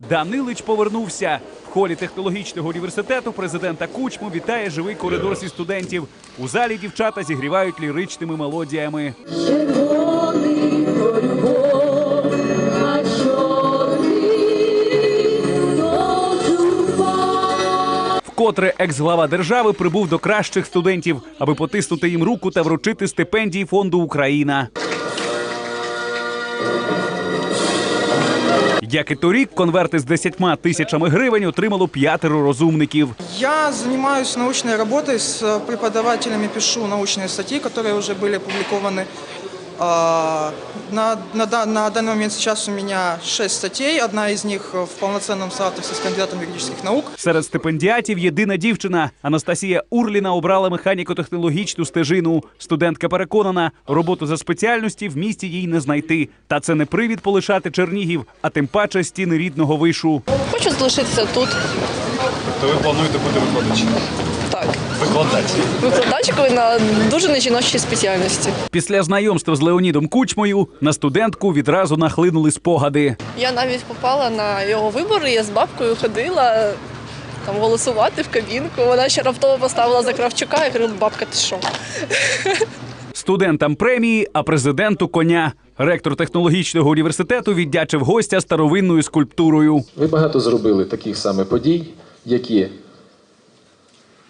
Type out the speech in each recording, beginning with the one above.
Данилич повернувся. В холі технологічного університету президента Кучму вітає живий коридор зі студентів. У залі дівчата зігрівають ліричними мелодіями. Вкотре екс-глава держави прибув до кращих студентів, аби потиснути їм руку та вручити стипендії фонду Україна. Як і торік, конверти з 10 тисячами гривень отримало п'ятеро розумників. Я занимаюсь научной работой с э, преподавателями, пишу научные статьи, которые уже были опубликованы. на, на, на данный момент сейчас у меня шесть статей, одна из них в полноценном соавторстве с кандидатом юридических наук. Серед стипендіатів єдина дівчина Анастасія Урліна обрала механіко-технологічну стежину. Студентка переконана, роботу за спеціальності в місті їй не знайти. Та це не привід полишати Чернігів, а тим паче стіни рідного вишу. Хочу залишитися тут. То ви плануєте бути викладачем? Викладач. викладачкою на дуже нежіночій спеціальності. Після знайомства з Леонідом Кучмою на студентку відразу нахлинули спогади. Я навіть попала на його вибори, я з бабкою ходила там голосувати в кабінку. Вона ще раптово поставила за Кравчука. Я кажу, бабка, ти що? Студентам премії, а президенту коня. Ректор технологічного університету віддячив гостя старовинною скульптурою. Ви багато зробили таких саме подій, які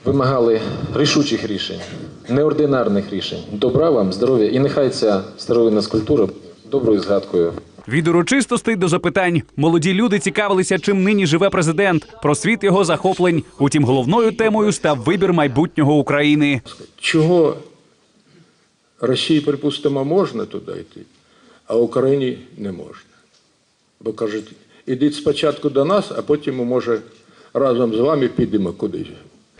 вимагали рішучих рішень, неординарних рішень. Добра вам, здоров'я, і нехай ця старовинна скульптура доброю згадкою Від урочистостей до запитань молоді люди цікавилися, чим нині живе президент, про світ його захоплень. Утім, головною темою став вибір майбутнього України. Чого Росії, припустимо, можна туди йти, а Україні не можна. Бо кажуть, ідіть спочатку до нас, а потім, може, разом з вами підемо кудись.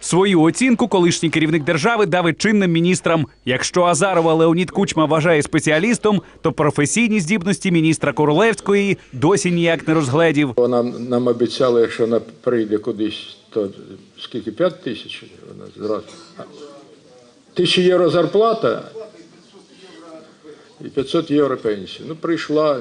Свою оцінку колишній керівник держави дав чинним міністрам. Якщо Азарова Леонід Кучма вважає спеціалістом, то професійні здібності міністра Королевської досі ніяк не розгледів. Вона нам обіцяла, якщо вона прийде кудись, то скільки? 5 тисяч? Вона зразу. А, Тисяча євро зарплата і 500 євро пенсія. Ну, прийшла,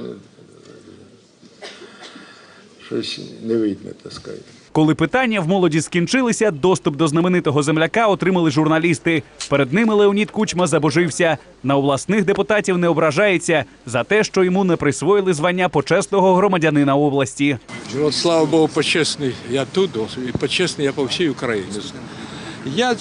щось не видно, так сказати. Коли питання в молоді скінчилися, доступ до знаменитого земляка отримали журналісти. Перед ними Леонід Кучма забожився. На обласних депутатів не ображається за те, що йому не присвоїли звання почесного громадянина області. От слава Богу, почесний я тут, і почесний я по всій Україні. Я,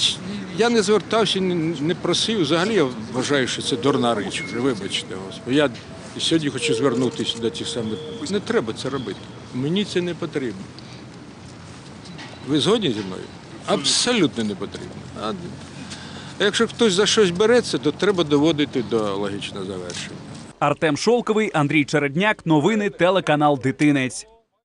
я не звертався, не, просив. Взагалі я вважаю, що це дурна річ. Вже вибачте. Я сьогодні хочу звернутися до тих самих. Не треба це робити. Мені це не потрібно. Ви згодні зі мною? Абсолютно не потрібно. А якщо хтось за щось береться, то треба доводити до логічного завершення. Артем Шолковий, Андрій Чередняк. Новини телеканал Дитинець.